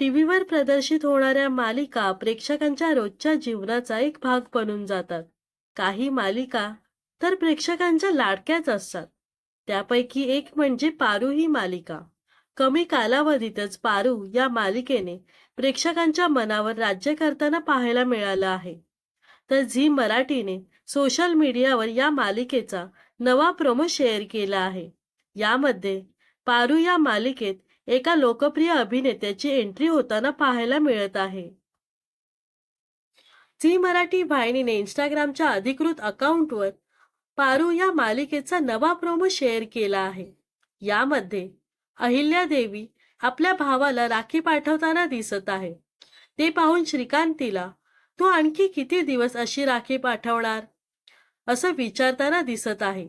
टीव्हीवर प्रदर्शित होणाऱ्या मालिका प्रेक्षकांच्या रोजच्या जीवनाचा एक भाग बनून जातात. काही मालिका तर प्रेक्षकांच्या लाडक्याच असतात. त्यापैकी एक म्हणजे पारू ही मालिका. कमी कालावधीतच पारू या मालिकेने प्रेक्षकांच्या मनावर राज्य करताना पाहायला मिळालं आहे. तर झी मराठीने सोशल मीडियावर या मालिकेचा नवा प्रोमो शेअर केला आहे. यामध्ये पारू या मालिकेत एका लोकप्रिय अभिनेत्याची एंट्री होताना पाहायला मिळत आहे. झी मराठी वाहिनीने इंस्टाग्रामच्या अधिकृत अकाउंटवर पारू या मालिकेचा नवा प्रोमो शेअर केला आहे. यामध्ये अहिल्या देवी आपल्या भावाला राखी पाठवताना दिसत आहे. ते पाहून श्रीकांतीला तू आणखी किती दिवस अशी राखी पाठवणार? असं विचारताना दिसत आहे.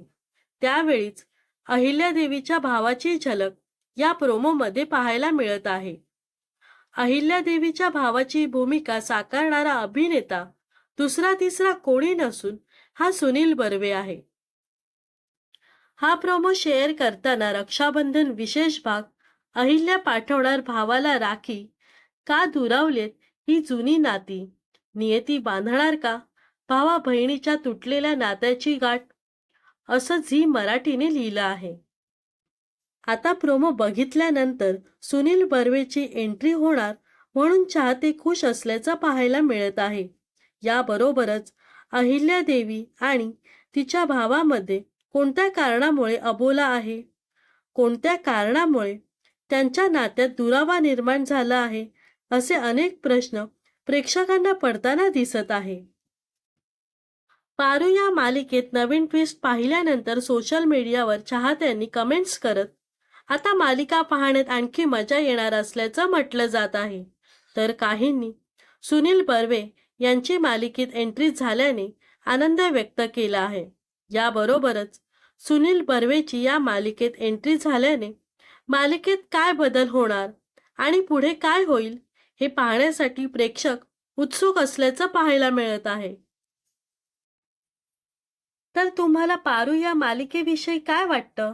त्यावेळीच अहिल्या देवीच्या भावाची झलक या प्रोमोमध्ये पाहायला मिळत आहे. अहिल्या देवीच्या भावाची भूमिका साकारणारा अभिनेता दुसरा तिसरा कोणी नसून हा सुनील बर्वे आहे. हा प्रोमो शेअर करताना रक्षाबंधन विशेष भाग अहिल्या पाठवणार भावाला राखी का दुरावलेत ही जुनी नाती? नियती बांधणार का? भावा बहिणीच्या तुटलेल्या नात्याची गाठ? असं झी मराठीने लिहिलं आहे. आता प्रोमो बघितल्यानंतर सुनील बर्वेची एंट्री होणार म्हणून चाहते खुश असल्याचं पाहायला मिळत आहे. याबरोबरच अहिल्या देवी आणि तिच्या भावामध्ये कोणत्या कारणामुळे अबोला आहे? कोणत्या कारणामुळे त्यांच्या नात्यात दुरावा निर्माण झाला आहे? असे अनेक प्रश्न प्रेक्षकांना पडताना दिसत आहे. पारू या मालिकेत नवीन ट्विस्ट पाहिल्यानंतर सोशल मीडियावर चाहत्यांनी कमेंट्स करत आता मालिका पाहण्यात आणखी मजा येणार असल्याचं म्हटलं जात आहे. तर काहींनी सुनील बर्वे यांची मालिकेत एंट्री झाल्याने आनंद व्यक्त केला आहे. याबरोबरच सुनील बर्वेची या मालिकेत एंट्री झाल्याने मालिकेत काय बदल होणार आणि पुढे काय होईल हे पाहण्यासाठी प्रेक्षक उत्सुक असल्याचं पाहायला मिळत आहे. तर तुम्हाला पारू या मालिकेविषयी काय वाटतं?